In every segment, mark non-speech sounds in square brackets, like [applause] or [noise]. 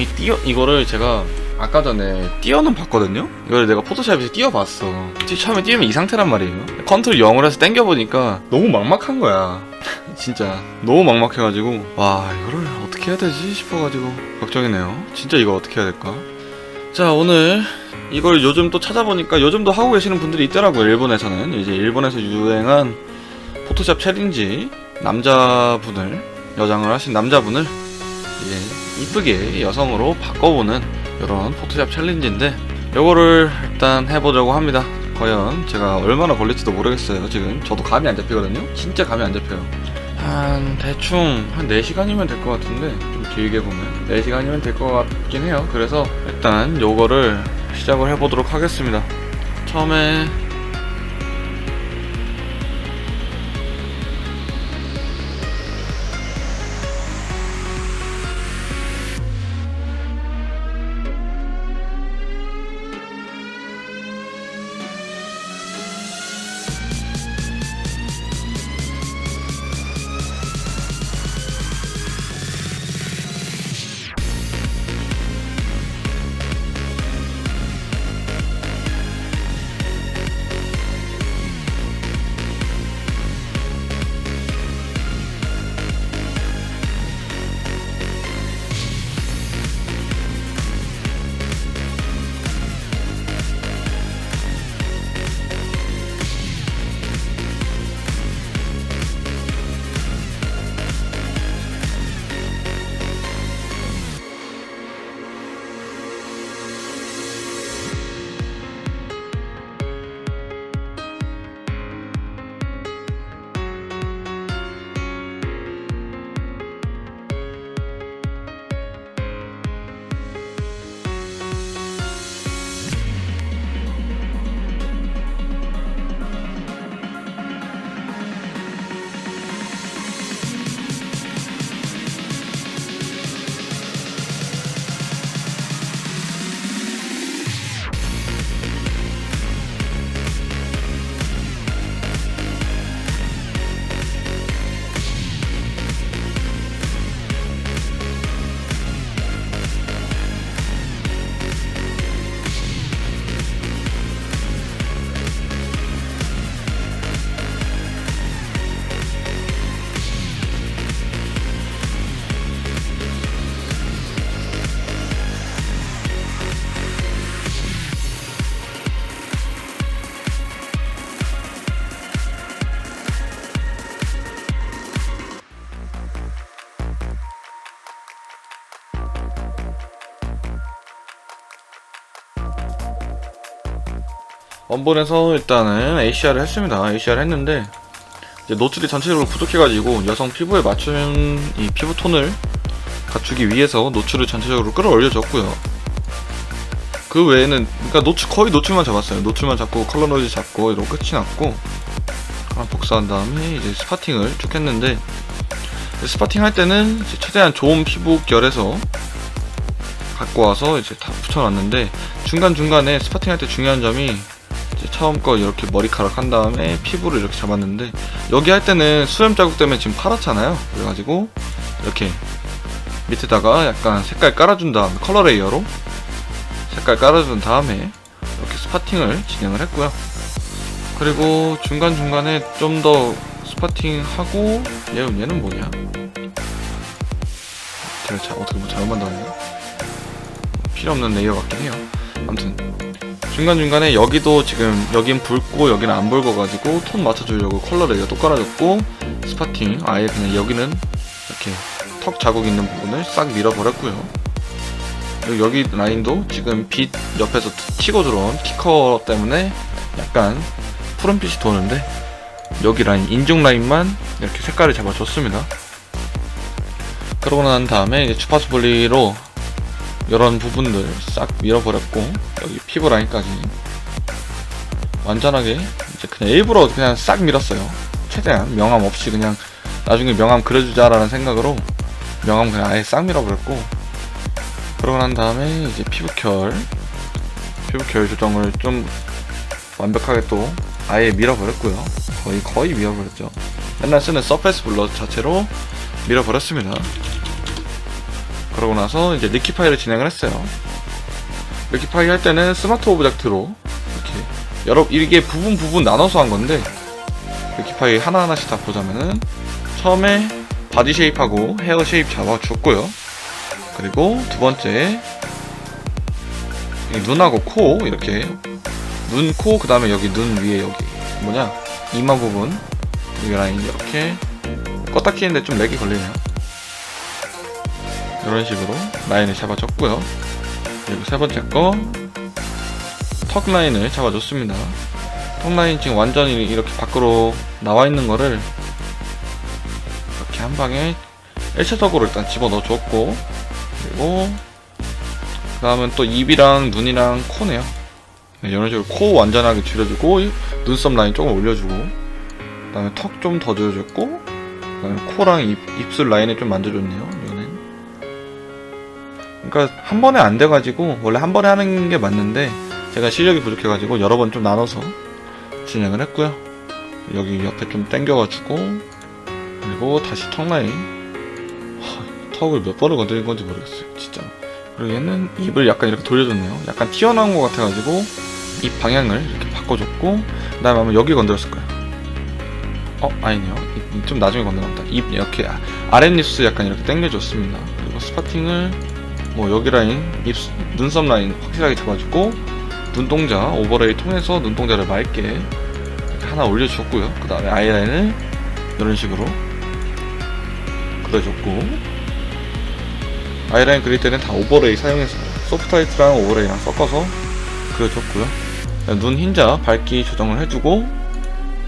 이 띄어 이거를 제가 아까 전에 띄어는 봤거든요. 이걸 내가 포토샵에서 띄어봤어. 띄- 처음에 띄우면 이 상태란 말이에요. 컨트롤 0을 해서 당겨 보니까 너무 막막한 거야. [laughs] 진짜 너무 막막해가지고 와 이거를 어떻게 해야 되지 싶어가지고 걱정이네요. 진짜 이거 어떻게 해야 될까? 자 오늘 이걸 요즘 또 찾아보니까 요즘도 하고 계시는 분들이 있더라고요. 일본에서는 이제 일본에서 유행한 포토샵 챌린지 남자분을 여장을 하신 남자분을 이제 이쁘게 여성으로 바꿔보는 이런 포토샵 챌린지인데 요거를 일단 해보려고 합니다. 과연 제가 얼마나 걸릴지도 모르겠어요. 지금 저도 감이 안 잡히거든요. 진짜 감이 안 잡혀요. 한 대충 한 4시간이면 될 것 같은데 좀 길게 보면 4시간이면 될 것 같긴 해요. 그래서 일단 요거를 시작을 해보도록 하겠습니다. 처음에 원본에서 일단은 ACR을 했습니다. ACR 했는데 이제 노출이 전체적으로 부족해가지고 여성 피부에 맞춘 이 피부 톤을 갖추기 위해서 노출을 전체적으로 끌어올려줬고요. 그 외에는 그러니까 노출 거의 노출만 잡았어요. 노출만 잡고 컬러 노이즈 잡고 이러고 끝이 났고 복사한 다음에 이제 스파팅을 쭉 했는데 스파팅 할 때는 최대한 좋은 피부 결에서 갖고 와서 이제 다 붙여놨는데 중간 중간에 스파팅 할 때 중요한 점이 이제 처음 거 이렇게 머리카락 한 다음에 피부를 이렇게 잡았는데 여기 할 때는 수염 자국 때문에 지금 파랗잖아요. 그래가지고 이렇게 밑에다가 약간 색깔 깔아준 다음 컬러 레이어로 색깔 깔아준 다음에 이렇게 스파팅을 진행을 했고요. 그리고 중간 중간에 좀 더 스파팅 하고 얘는 얘는 뭐냐? 자, 어떻게 뭐 잘못 만들었나? 필요 없는 레이어 같긴 해요. 아무튼 중간중간에 여기도 지금 여긴 붉고 여기는 안 붉어가지고 톤 맞춰주려고 컬러 레이어 또 깔아줬고 스파팅 아예 그냥 여기는 이렇게 턱 자국 있는 부분을 싹 밀어버렸고요. 여기 라인도 지금 빛 옆에서 튀고 들어온 키커 때문에 약간 푸른빛이 도는데 여기 라인 인중 라인만 이렇게 색깔을 잡아줬습니다. 그러고 난 다음에 이제 주파수 분리로 이런 부분들 싹 밀어버렸고 여기 피부 라인까지 완전하게 이제 그냥 일부러 그냥 싹 밀었어요. 최대한 명암 없이 그냥 나중에 명암 그려주자라는 생각으로 명암 그냥 아예 싹 밀어버렸고 그러고 난 다음에 이제 피부결 피부결 조정을 좀 완벽하게 또 아예 밀어버렸고요. 거의 거의 밀어버렸죠. 맨날 쓰는 서페이스 블러 자체로 밀어버렸습니다 그러고 나서 이제 리키파이를 진행을 했어요. 리키파이 할 때는 스마트 오브젝트로 이렇게 여러 이게 부분 부분 나눠서 한 건데 리키파이 하나 하나씩 다 보자면은 처음에 바디 쉐입하고 헤어 쉐입 잡아줬고요. 그리고 두 번째 이 눈하고 코 이렇게 눈, 코, 그 다음에 여기 눈 위에 여기 뭐냐 이마 부분 여기 라인 이렇게 껐다 키는데 좀 렉이 걸리네요. 이런 식으로 라인을 잡아줬고요. 그리고 세 번째 거 턱 라인을 잡아줬습니다. 턱 라인 지금 완전히 이렇게 밖으로 나와 있는 거를 이렇게 한 방에 일차적으로 일단 집어 넣어줬고 그리고 그 다음은 또 입이랑 눈이랑 코네요. 네, 이런 식으로 코 완전하게 줄여주고 눈썹 라인 조금 올려주고 그 다음에 턱 좀 더 줄여줬고 그 다음에 코랑 입, 입술 라인을 좀 만져줬네요. 그러니까 한 번에 안 돼가지고 원래 한 번에 하는 게 맞는데 제가 실력이 부족해가지고 여러 번 좀 나눠서 진행을 했고요. 여기 옆에 좀 당겨가지고 그리고 다시 턱 라인 하, 턱을 몇 번을 건드린 건지 모르겠어요. 진짜. 그리고 얘는 입을 약간 이렇게 돌려줬네요. 약간 튀어나온 것 같아가지고 입 방향을 이렇게 바꿔줬고 그 다음에 아마 여기 건드렸을 거예요. 어 아니네요. 입- 좀 나중에 건드렸다. 입 이렇게 아- 아랫입술 약간 이렇게 당겨줬습니다. 그리고 스파팅을 뭐 여기 라인, 입 눈썹 라인 확실하게 잡아주고 눈동자 오버레이 통해서 눈동자를 맑게 하나 올려줬고요. 그 다음에 아이라인을 이런 식으로 그려줬고 아이라인 그릴 때는 다 오버레이 사용해서 소프트 화이트랑 오버레이랑 섞어서 그려줬고요. 눈 흰자 밝기 조정을 해주고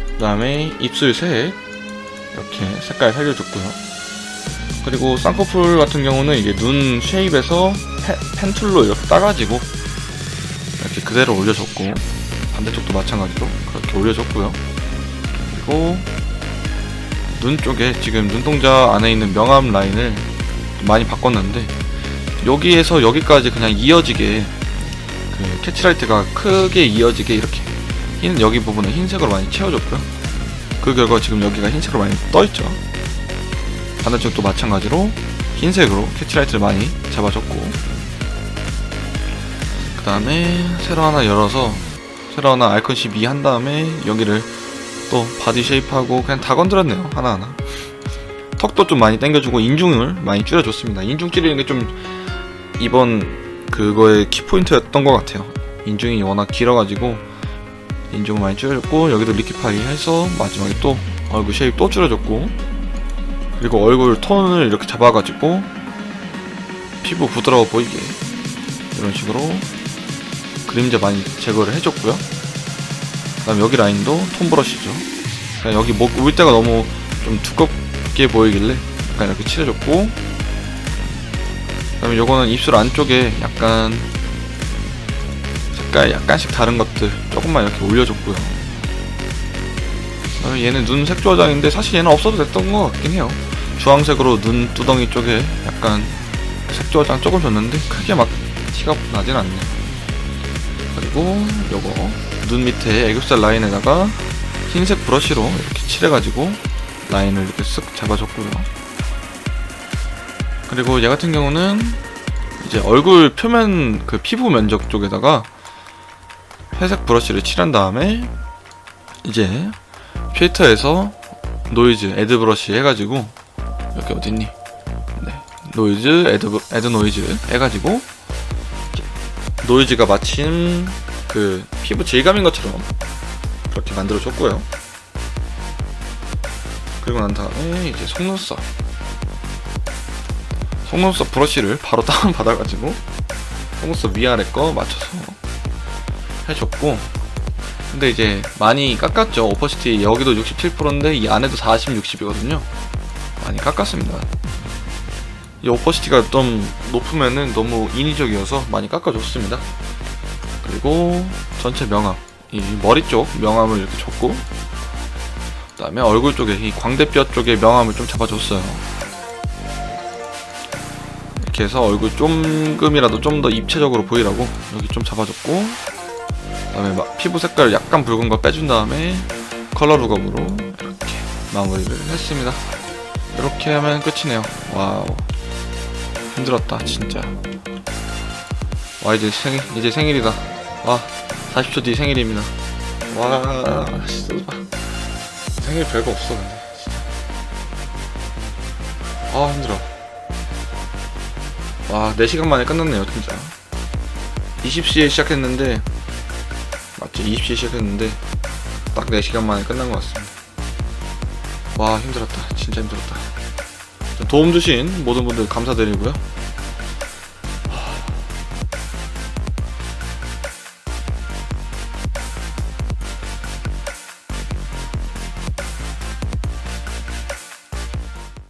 그 다음에 입술 색 이렇게 색깔 살려줬고요. 그리고 쌍꺼풀 같은 경우는 이게 눈 쉐입에서 펜, 펜툴로 이렇게 따가지고 이렇게 그대로 올려줬고 반대쪽도 마찬가지로 그렇게 올려줬고요. 그리고 눈 쪽에 지금 눈동자 안에 있는 명암 라인을 많이 바꿨는데 여기에서 여기까지 그냥 이어지게 그 캐치라이트가 크게 이어지게 이렇게 흰 여기 부분을 흰색으로 많이 채워줬고요. 그 결과 지금 여기가 흰색으로 많이 떠있죠. 반대쪽도 마찬가지로 흰색으로 캐치라이트를 많이 잡아줬고 그 다음에 새로 하나 열어서 새로 하나 알컨 12 한 다음에 여기를 또 바디 쉐입하고 그냥 다 건드렸네요 하나하나. 턱도 좀 많이 당겨주고 인중을 많이 줄여줬습니다. 인중 줄이는 게 좀 이번 그거의 키포인트였던 것 같아요. 인중이 워낙 길어가지고 인중을 많이 줄여줬고 여기도 리키파이 해서 마지막에 또 얼굴 쉐입 또 줄여줬고 그리고 얼굴 톤을 이렇게 잡아가지고 피부 부드러워 보이게 이런 식으로 그림자 많이 제거를 해줬고요. 그 다음 여기 라인도 톤 브러쉬죠. 그냥 여기 목 울대가 너무 좀 두껍게 보이길래 약간 이렇게 칠해줬고 그 다음에 요거는 입술 안쪽에 약간 색깔 약간씩 다른 것들 조금만 이렇게 올려줬고요. 얘는 눈 색 조화장인데 사실 얘는 없어도 됐던 것 같긴 해요. 주황색으로 눈 두덩이 쪽에 약간 색 조화장 조금 줬는데 크게 막 티가 나진 않네. 그리고 요거 눈 밑에 애교살 라인에다가 흰색 브러쉬로 이렇게 칠해가지고 라인을 이렇게 쓱 잡아줬고요. 그리고 얘 같은 경우는 이제 얼굴 표면 그 피부 면적 쪽에다가 회색 브러쉬를 칠한 다음에 이제 필터에서 노이즈 애드 브러쉬 해가지고 여기 어딨니? 네 노이즈 애드 애드 노이즈 해가지고 노이즈가 마침 그 피부 질감인 것처럼 그렇게 만들어 줬고요. 그리고 난 다음에 이제 속눈썹 속눈썹 브러쉬를 바로 다운 [laughs] 받아가지고 속눈썹 위아래 거 맞춰서 해줬고 근데 이제 많이 깎았죠 오퍼시티 여기도 67%인데 이 안에도 40, 60이거든요 많이 깎았습니다. 이 오퍼시티가 좀 높으면은 너무 인위적이어서 많이 깎아줬습니다. 그리고 전체 명암 이 머리 쪽 명암을 이렇게 줬고 그 다음에 얼굴 쪽에 이 광대뼈 쪽에 명암을 좀 잡아줬어요. 이렇게 해서 얼굴 조금이라도 좀 더 입체적으로 보이라고 여기 좀 잡아줬고 그 다음에 막 피부 색깔 약간 붉은 거 빼준 다음에 컬러 루검으로 이렇게 마무리를 했습니다. 이렇게 하면 끝이네요. 와우. 힘들었다 진짜. 와 이제 생일 이제 생일이다. 와 40초 뒤 생일입니다. 와 진짜 생일 별거 없어 근데. 아 힘들어. 와 4시간 만에 끝났네요 진짜. 20시에 시작했는데 맞죠? 20시에 시작했는데 딱 4시간 만에 끝난 것 같습니다 와 힘들었다. 진짜 힘들었다. 도움 주신 모든 분들 감사드리고요